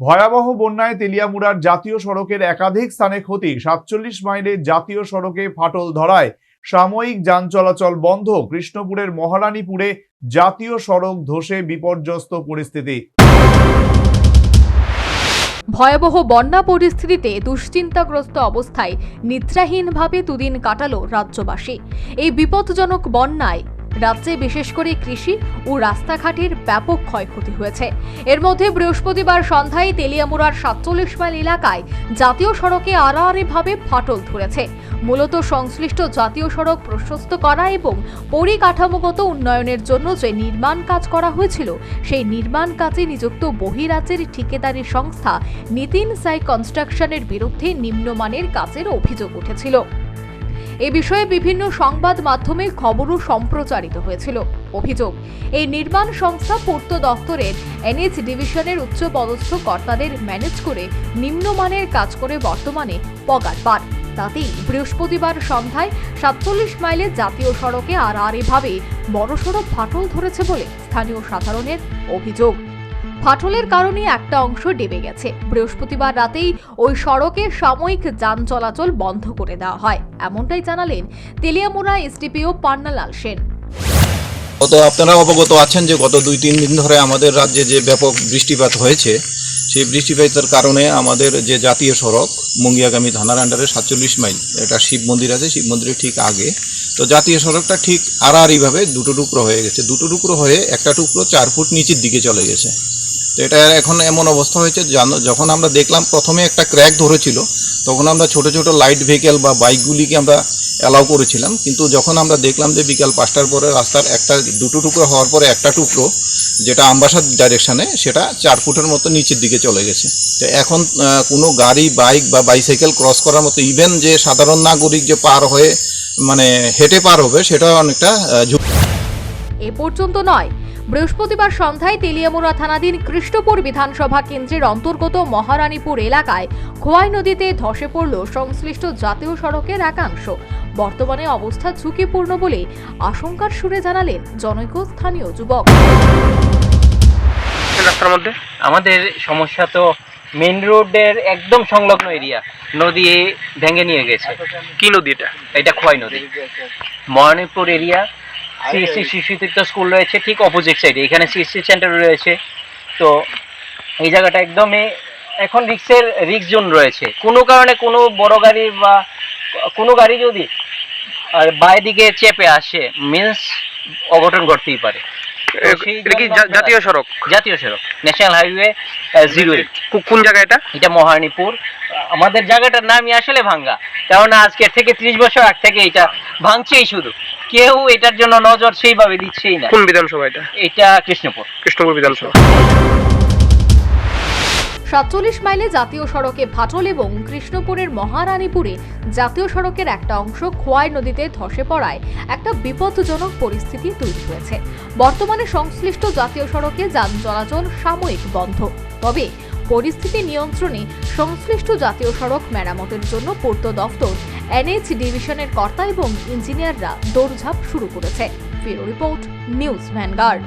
ভয়াবহ বন্যায় তেলিয়ামুড়ার জাতীয় সড়কের একাধিক স্থানে ক্ষতি। সাতচল্লিশ মাইলের জাতীয় সড়কে ফাটল ধরায়। সাময়িক যান চলাচল বন্ধ। কৃষ্ণপুরের মহারানীপুরে জাতীয় সড়ক ধসে বিপর্যস্ত পরিস্থিতি। ভয়াবহ বন্যা পরিস্থিতিতে দুশ্চিন্তাগ্রস্ত অবস্থায় নিদ্রাহীনভাবে দুদিন কাটালো রাজ্যবাসী। এই বিপজ্জনক বন্যায় রাজ্যে বিশেষ করে কৃষি ও রাস্তাঘাটের ব্যাপক ক্ষয়ক্ষতি হয়েছে। এর মধ্যে বৃহস্পতিবার সন্ধ্যায় তেলিয়ামুড়ার সাতচল্লিশ মাইল এলাকায় জাতীয় সড়কে আড়াআড়িভাবে ফাটল ধরেছে। মূলত সংশ্লিষ্ট জাতীয় সড়ক প্রশস্ত করা এবং পরিকাঠামোগত উন্নয়নের জন্য যে নির্মাণ কাজ করা হয়েছিল, সেই নির্মাণ কাজে নিযুক্ত বহিরাজ্যের ঠিকাদারি সংস্থা নিতিন সাই কনস্ট্রাকশনের বিরুদ্ধে নিম্নমানের কাজের অভিযোগ উঠেছিল। এ বিষয়ে বিভিন্ন সংবাদ মাধ্যমে খবরও সম্প্রচারিত হয়েছিল। অভিযোগ, এই নির্মাণ সংস্থা পূর্ত দপ্তরের এনএইচ ডিভিশনের উচ্চ পদস্থ কর্তাদের ম্যানেজ করে নিম্নমানের কাজ করে বর্তমানে পগার পান তাতেই বৃহস্পতিবার সন্ধ্যায় সাতচল্লিশ মাইলের জাতীয় সড়কে আর আর এভাবে বড়সড় ফাটল ধরেছে বলে স্থানীয় সাধারণের অভিযোগ। ফাটলের কারণে একটা অংশ ডেবে গেছে। বৃহস্পতিবার রাতেই ওই সড়কে সাময়িক যান চলাচল বন্ধ করে দেওয়া হয়। এমনটাই জানালেন তেলিয়ামুড়া এসডিপিও পান্নালাল সেন। গত আপনারা অবগত আছেন যে গত দুই তিন দিন ধরে আমাদের রাজ্যে যে ব্যাপক বৃষ্টিপাত হয়েছে, সেই বৃষ্টিপাতের কারণে আমাদের যে জাতীয় সড়ক, মুঙ্গিয়াগামী থানার আন্ডারে সাতচল্লিশ মাইল, এটা শিব মন্দির আছে, শিব মন্দিরের ঠিক আগে। তো জাতীয় সড়কটা ঠিক আড়াআড়িভাবে দুটো টুকরো হয়ে গেছে। দুটো টুকরো হয়ে একটা টুকরো চার ফুট নিচের দিকে চলে গেছে। তো এটা এখন এমন অবস্থা হয়েছে যখন আমরা দেখলাম প্রথমে একটা ক্র্যাক ধরেছিল, তখন আমরা ছোট ছোট লাইট ভেহিকেল বা বাইকগুলিকে আমরা অ্যালাউ করেছিলাম, কিন্তু যখন আমরা দেখলাম যে বিকাল পাঁচটার পরে রাস্তার একটা, দুটো টুকরো হওয়ার পরে একটা টুকরো, যেটা আমবাসার ডাইরেকশানে সেটা চার ফুটের মতো নিচের দিকে চলে গেছে। তো এখন কোনো গাড়ি বাইক বা বাইসাইকেল ক্রস করার মতো ইভেন যে সাধারণ নাগরিক যে পার হয়ে মানে হেঁটে পার হবে সেটা অনেকটা ঝুঁকি। এ পর্যন্ত নয়। বৃহস্পতিবার সন্ধ্যায় তেলিয়ামুড়া থানাধীন কৃষ্ণপুর বিধানসভা কেন্দ্রের অন্তর্গত মহারানীপুর এলাকায় খোয়াই নদীতে ধসে পড়ল সংশ্লিষ্ট জাতীয় সড়কের একাংশ। বর্তমানে অবস্থা ঝুঁকিপূর্ণ বলে আশঙ্কার সুরে জানালেন জনৈক স্থানীয় যুবক। রাস্তার মধ্যে? আমাদের সমস্যা তো মেইন রোডের একদম সংলগ্ন এরিয়া। নদী ভেঙে নিয়ে গেছে। কি নদী এটা? এটা খোয়াই নদী। Mahanipur area CSC Shishutirtha school রয়েছে ঠিক অপোজিট সাইডে এখানে সিএসসি সেন্টার রয়েছে। তো এই জায়গাটা একদমই এখন রিক্সের রিক্স জোন রয়েছে। কোনো কারণে কোনো বড় গাড়ি বা কোনো গাড়ি যদি আর বাই দিকে চেপে আসে মিন্স অঘটন ঘটতেই পারে। জাতীয় সড়ক? জাতীয় সড়ক ন্যাশনাল হাইওয়ে জিরো কোন জায়গা এটা? এটা মহারানীপুর। আমাদের জায়গাটার নামই আসলে ভাঙ্গা। কারণ আজকের থেকে ত্রিশ বছর আগ থেকে এটা ভাঙছেই শুধু। কেউ এটার জন্য নজর সেইভাবে দিচ্ছেই না। কোন বিধানসভা এটা? এটা কৃষ্ণপুর। কৃষ্ণপুর বিধানসভা। সাতচল্লিশ মাইলে জাতীয় সড়কে ফাটল এবং কৃষ্ণপুরের মহারানীপুরে জাতীয় সড়কের একটা অংশ খোয়াই নদীতে ধসে পড়ায় একটা বিপজ্জনক পরিস্থিতি তৈরি হয়েছে। বর্তমানে সংশ্লিষ্ট জাতীয় সড়কে যান চলাচল সাময়িক বন্ধ। তবে পরিস্থিতি নিয়ন্ত্রণে সংশ্লিষ্ট জাতীয় সড়ক মেরামতের জন্য পূর্ত দফতর এনএইচ ডিভিশনের কর্তা এবং ইঞ্জিনিয়াররা দৌড়ঝাঁপ শুরু করেছে। ফিরো রিপোর্ট নিউজ ভ্যানগার্ড।